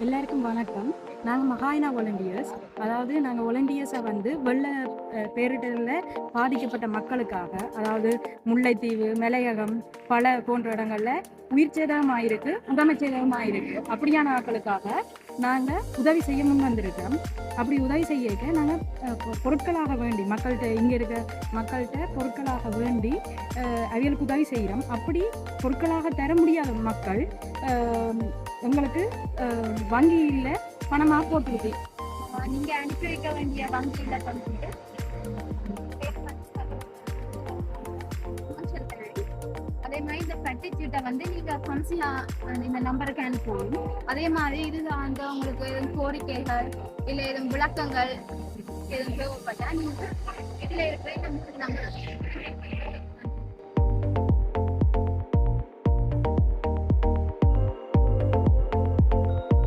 எல்லாருக்கும் வணக்கம். நாங்கள் மகாயினா வாலண்டியர்ஸ் அதாவது நாங்கள் வாலண்டியர்ஸை வந்து வெள்ள பேரிடரில் பாதிக்கப்பட்ட மக்களுக்காக அதாவது முல்லைத்தீவு மலையகம் பல போன்ற இடங்களில் உயிர் சேதம் ஆயிருக்கு உடமை சேதம் அப்படியான மக்களுக்காக நாங்கள் உதவி செய்ய முன் வந்திருக்கோம். அப்படி உதவி செய்ய நாங்கள் பொருட்களாக வேண்டி மக்கள்கிட்ட இங்கே இருக்க மக்கள்கிட்ட பொருட்களாக வேண்டி அஹ், அவியலுக்கு உதவி செய்கிறோம் அப்படி பொருட்களாக தர முடியாத மக்கள் எங்களுக்கு வங்கியில் பணமாக போட்டுருக்கு நீங்கள் அனுப்பி வைக்க வேண்டிய வங்கியில் பண்ணிட்டு கிட்ட வந்து நீங்க கவுன்சிலா இந்த நம்பருக்கு அனுப்புவோம் அதே மாதிரி இது வந்து உங்களுக்கு எதுவும் கோரிக்கைகள் இல்ல எதுவும் விளக்கங்கள் எதுவும் தேவைப்பட்டா நீங்க இதுல இருக்கிற நம்பருக்கு நம்பர்